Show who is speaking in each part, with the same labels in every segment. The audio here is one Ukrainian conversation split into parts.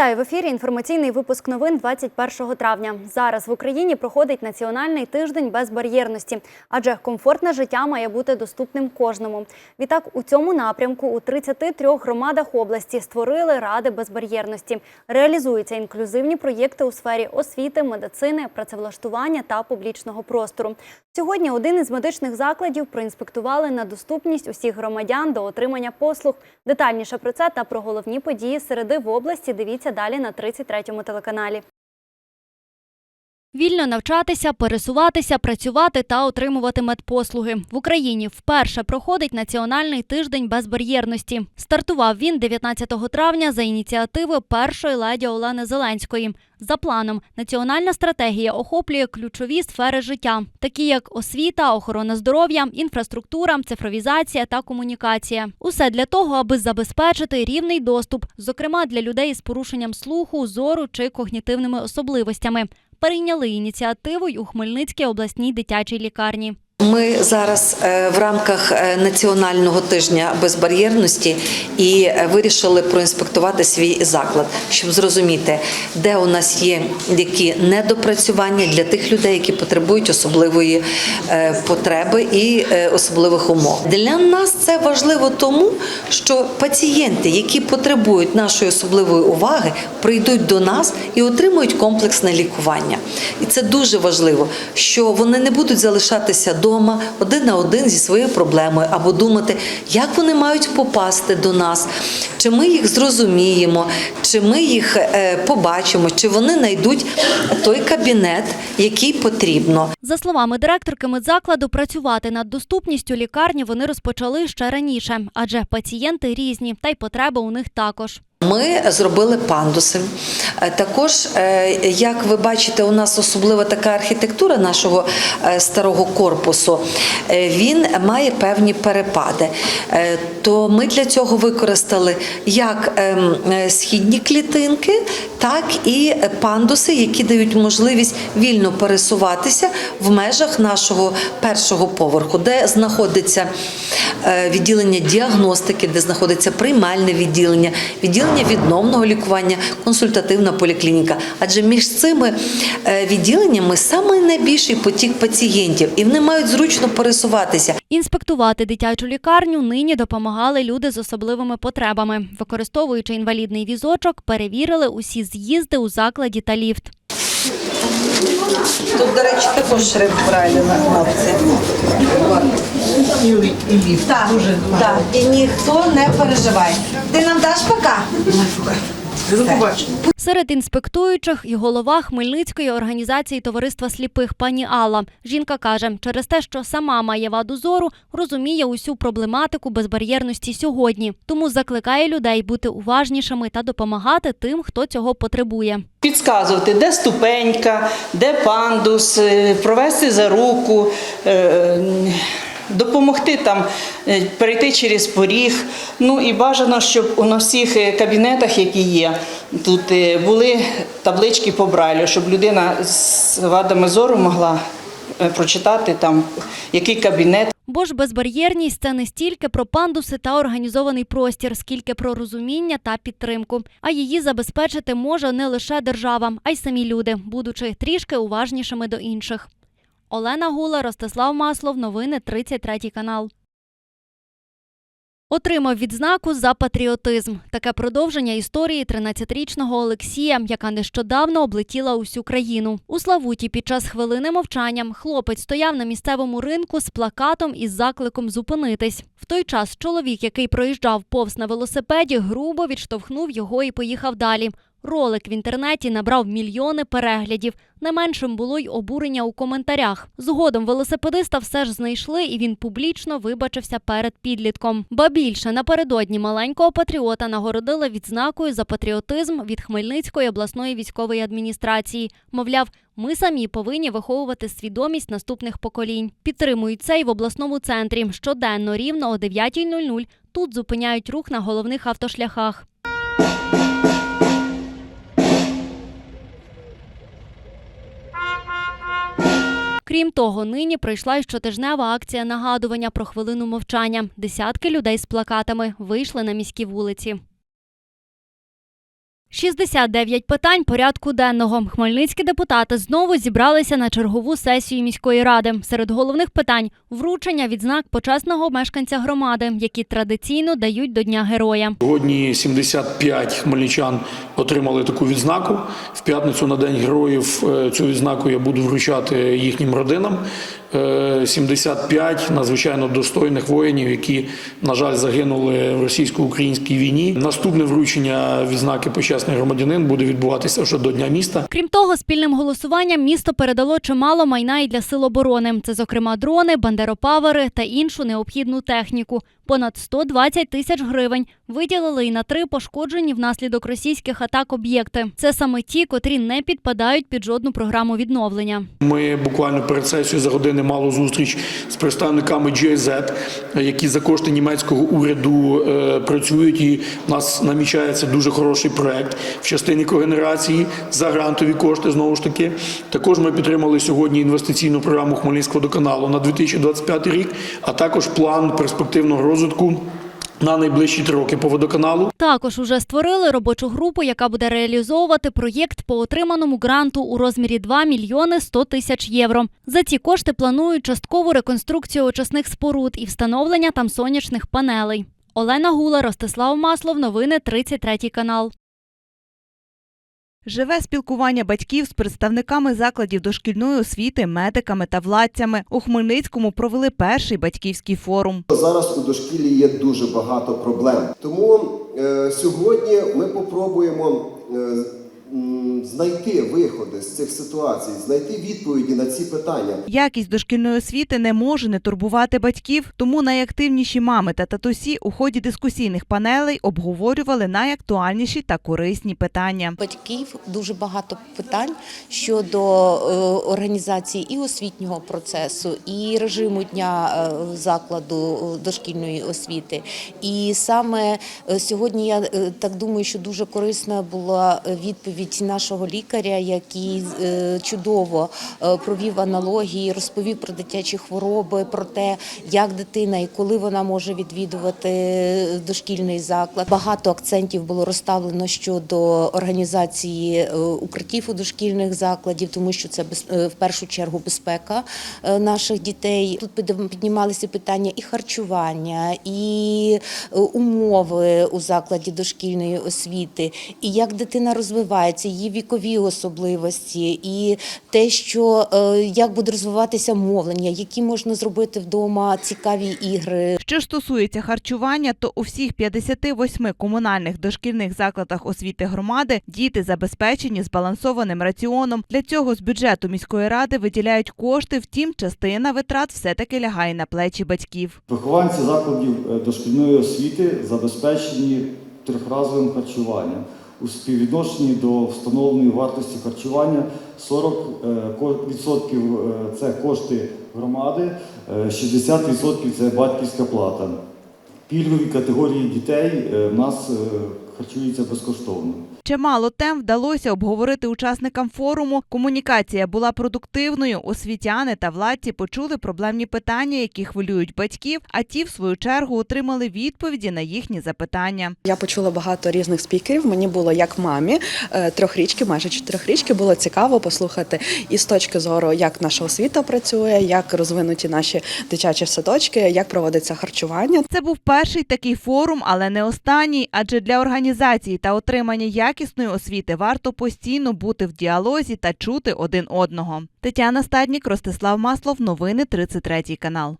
Speaker 1: Вітаю в ефірі. Інформаційний випуск новин 21 травня. Зараз в Україні проходить національний тиждень безбар'єрності, адже комфортне життя має бути доступним кожному. Відтак, у цьому напрямку у 33 громадах області створили ради безбар'єрності. Реалізуються інклюзивні проєкти у сфері освіти, медицини, працевлаштування та публічного простору. Сьогодні один із медичних закладів проінспектували на доступність усіх громадян до отримання послуг. Детальніше про це та про головні події середи в області дивіться далі на 33-му телеканалі. Вільно навчатися, пересуватися, працювати та отримувати медпослуги в Україні. Вперше проходить національний тиждень безбар'єрності. Стартував він 19 травня за ініціативи першої леді Олени Зеленської. За планом, національна стратегія охоплює ключові сфери життя, такі як освіта, охорона здоров'я, інфраструктура, цифровізація та комунікація. Усе для того, аби забезпечити рівний доступ, зокрема для людей з порушенням слуху, зору чи когнітивними особливостями. Перейняли ініціативу й у Хмельницькій обласній дитячій лікарні.
Speaker 2: Ми зараз е, в рамках е, національного тижня безбар'єрності і е, вирішили проінспектувати свій заклад, щоб зрозуміти, де у нас є які недопрацювання для тих людей, які потребують особливої потреби і особливих умов. Для нас це важливо тому, що пацієнти, які потребують нашої особливої уваги, прийдуть до нас і отримують комплексне лікування. І це дуже важливо, що вони не будуть залишатися вдома один на один зі своєю проблемою або думати, як вони мають попасти до нас, чи ми їх зрозуміємо, чи ми їх е, побачимо, чи вони знайдуть той кабінет, який потрібно.
Speaker 1: За словами директорки медзакладу, працювати над доступністю лікарні вони розпочали ще раніше, адже пацієнти різні, та й потреби у них також.
Speaker 2: Ми зробили пандуси. Е, Також, е, як ви бачите, у нас особлива така архітектура нашого е, старого корпусу. Він має певні перепади. То ми для цього використали як ем, східні клітинки, так і пандуси, які дають можливість вільно пересуватися в межах нашого першого поверху, де знаходиться відділення діагностики, де знаходиться приймальне відділення, відділення відновного лікування, консультативна поліклініка. Адже між цими е, відділеннями саме найбільший потік пацієнтів, і вони мають зручно пересуватися.
Speaker 1: Інспектувати дитячу лікарню нині допомагали люди з особливими потребами. Використовуючи інвалідний візочок, перевірили усі з'їзди у закладі та ліфт.
Speaker 2: Тут, до речі, також шрифт Брайля на кнопці. Так, так, і ніхто не переживає. Ти нам даш пока?
Speaker 1: Серед інспектуючих і голова Хмельницької організації товариства сліпих пані Алла. Жінка каже, через те, що сама має ваду зору, розуміє усю проблематику безбар'єрності сьогодні. Тому закликає людей бути уважнішими та допомагати тим, хто цього потребує.
Speaker 3: Підказувати, де ступенька, де пандус, е, провести за руку, е, допомогти там е, перейти через поріг. Ну і бажано, щоб у всіх е, кабінетах, які є, тут е, були таблички по брайлю, щоб людина з вадами зору могла прочитати там, який кабінет.
Speaker 1: Бо ж безбар'єрність це не стільки про пандуси та організований простір, скільки про розуміння та підтримку. А її забезпечити може не лише держава, а й самі люди, будучи трішки уважнішими до інших. Олена Гула, Ростислав Маслов. Новини 33 канал. Отримав відзнаку за патріотизм. Таке продовження історії 13-річного Олексія, яка нещодавно облетіла усю країну. У Славуті під час хвилини мовчання хлопець стояв на місцевому ринку з плакатом із закликом зупинитись. В той час чоловік, який проїжджав повз на велосипеді, грубо відштовхнув його і поїхав далі. Ролик в інтернеті набрав мільйони переглядів. Не меншим було й обурення у коментарях. Згодом велосипедиста все ж знайшли, і він публічно вибачився перед підлітком. Ба більше напередодні маленького патріота нагородили відзнакою за патріотизм від Хмельницької обласної військової адміністрації. Мовляв, ми самі повинні виховувати свідомість наступних поколінь. Підтримують це й в обласному центрі. Щоденно рівно о 9.00 тут зупиняють рух на головних автошляхах. Крім того, нині прийшла й щотижнева акція нагадування про хвилину мовчання. Десятки людей з плакатами вийшли на міські вулиці. 69 питань порядку денного. Хмельницькі депутати знову зібралися на чергову сесію міської ради. Серед головних питань вручення відзнак почесного мешканця громади, які традиційно дають до Дня Героя.
Speaker 4: Сьогодні 75 хмельничан отримали таку відзнаку. В п'ятницю на День героїв е, цю відзнаку я буду вручати їхнім родинам. Е, 75 надзвичайно достойних воїнів, які, на жаль, загинули в російсько-українській війні. Наступне вручення відзнаки почесний громадянин буде відбуватися вже до Дня міста.
Speaker 1: Крім того, спільним голосуванням місто передало чимало майна і для сил оборони. Це, зокрема, дрони, бандеропавери та іншу необхідну техніку. Понад 120 тисяч гривень виділили і на три пошкоджені внаслідок російських атак об'єкти. Це саме ті, котрі не підпадають під жодну програму відновлення.
Speaker 4: Ми буквально перед сесією за години мали зустріч з представниками GIZ, які за кошти німецького уряду е, працюють. І в нас намічається дуже хороший проект в частині когенерації за грантові кошти. Знову ж таки, також ми підтримали сьогодні інвестиційну програму Хмельницького водоканалу на 2025 рік, а також план перспективного розвитку. На найближчі три роки по водоканалу
Speaker 1: Також уже створили робочу групу, яка буде реалізовувати проєкт по отриманому гранту у розмірі 2 мільйони 100 тисяч євро. За ці кошти планують часткову реконструкцію очисних споруд і встановлення там сонячних панелей. Олена Гула, Ростислав Маслов. Новини 33 канал.
Speaker 5: Живе спілкування батьків з представниками закладів дошкільної освіти, медиками та владцями. У Хмельницькому провели перший батьківський форум.
Speaker 6: Зараз у дошкіллі є дуже багато проблем. Тому е, сьогодні ми попробуємо е, знайти виходи з цих ситуацій, знайти відповіді на ці питання.
Speaker 5: Якість дошкільної освіти не може не турбувати батьків, тому найактивніші мами та татусі у ході дискусійних панелей обговорювали найактуальніші та корисні питання.
Speaker 7: батьків дуже багато питань щодо е, організації і освітнього процесу, і режиму дня е, закладу е, дошкільної освіти. І саме сьогодні я так думаю, що дуже корисна була е, відповідь нашого лікаря, який е, чудово е, провів аналогії, розповів про дитячі хвороби, про те, як дитина і коли вона може відвідувати дошкільний заклад. Багато акцентів було розставлено щодо організації е, укриттів у дошкільних закладів, тому що це е, в першу чергу безпека е, наших дітей. Тут піднімалися питання і харчування, і е, умови у закладі дошкільної освіти, і як дитина розвивається, її вікові особливості, і те, що е, як буде розвиватися мовлення, які можна зробити вдома цікаві ігри,
Speaker 5: Що ж стосується харчування, то у всіх 58 комунальних дошкільних закладах освіти громади діти забезпечені збалансованим раціоном. Для цього з бюджету міської ради виділяють кошти, втім, частина витрат все-таки лягає на плечі батьків.
Speaker 8: Вихованці закладів е, дошкільної освіти забезпечені трьохразовим харчуванням. У співвідношенні до встановленої вартості харчування 40% це кошти громади, е, 60% це батьківська плата. Пільгові категорії дітей е, в нас е, харчуються безкоштовно.
Speaker 5: Чимало тем вдалося обговорити учасникам форуму. Комунікація була продуктивною. Освітяни та владці почули проблемні питання, які хвилюють батьків, а ті, в свою чергу, отримали відповіді на їхні запитання.
Speaker 9: Я почула багато різних спікерів. Мені було як мамі е, трьохрічки, майже чотирьохрічки, було цікаво послухати і з точки зору, як наша освіта працює, як розвинуті наші дитячі садочки, як проводиться харчування.
Speaker 5: Це був перший такий форум, але не останній. Адже для організації та отримання якісної освіти варто постійно бути в діалозі та чути один одного. Тетяна Стаднік, Ростислав Маслов. Новини 33 канал.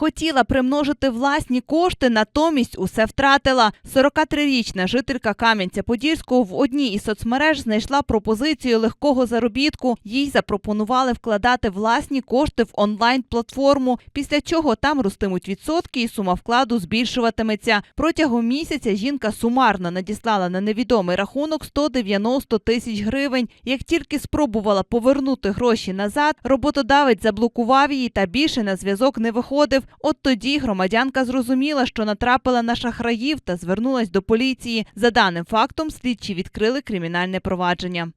Speaker 5: Хотіла примножити власні кошти, натомість усе втратила. 43-річна жителька Кам'янця-Подільського в одній із соцмереж знайшла пропозицію легкого заробітку. Їй запропонували вкладати власні кошти в онлайн-платформу, після чого там ростимуть відсотки і сума вкладу збільшуватиметься. Протягом місяця жінка сумарно надіслала на невідомий рахунок 190 тисяч гривень. Як тільки спробувала повернути гроші назад, роботодавець заблокував її та більше на зв'язок не виходив. От тоді громадянка зрозуміла, що натрапила на шахраїв та звернулась до поліції. За даним фактом, слідчі відкрили кримінальне провадження.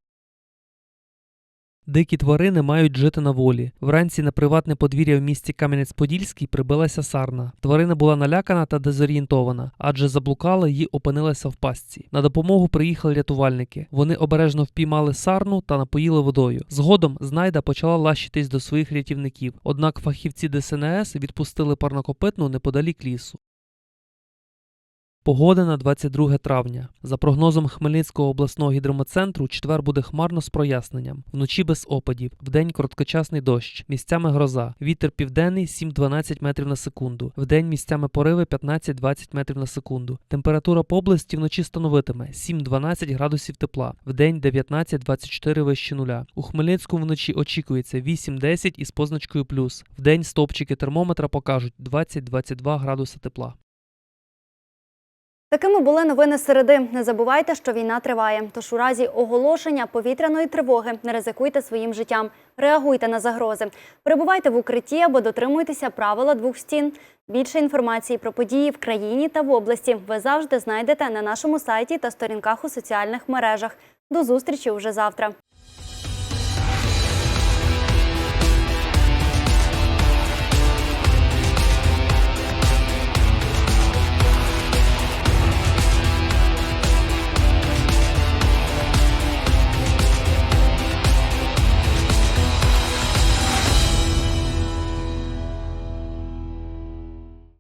Speaker 10: Дикі тварини мають жити на волі. Вранці на приватне подвір'я в місті Кам'янець-Подільський прибилася сарна. Тварина була налякана та дезорієнтована, адже заблукала і опинилася в пастці. На допомогу приїхали рятувальники. Вони обережно впіймали сарну та напоїли водою. Згодом знайда почала лащитись до своїх рятівників. Однак фахівці ДСНС відпустили парнокопитну неподалік лісу. Погода на 22 травня. За прогнозом Хмельницького обласного гідрометцентру, четвер буде хмарно з проясненням. Вночі без опадів, вдень короткочасний дощ, місцями гроза. Вітер південний 7-12 метрів на секунду. Вдень місцями пориви 15-20 метрів на секунду. Температура по області вночі становитиме 7-12 градусів тепла, вдень 19-24 вище нуля. У Хмельницькому вночі очікується 8-10 із позначкою плюс. Вдень стовпчики термометра покажуть 20-22 градуси тепла.
Speaker 1: Такими були новини середи. Не забувайте, що війна триває. Тож у разі оголошення повітряної тривоги не ризикуйте своїм життям, реагуйте на загрози, перебувайте в укритті або дотримуйтеся правила двох стін. Більше інформації про події в країні та в області ви завжди знайдете на нашому сайті та сторінках у соціальних мережах. До зустрічі уже завтра.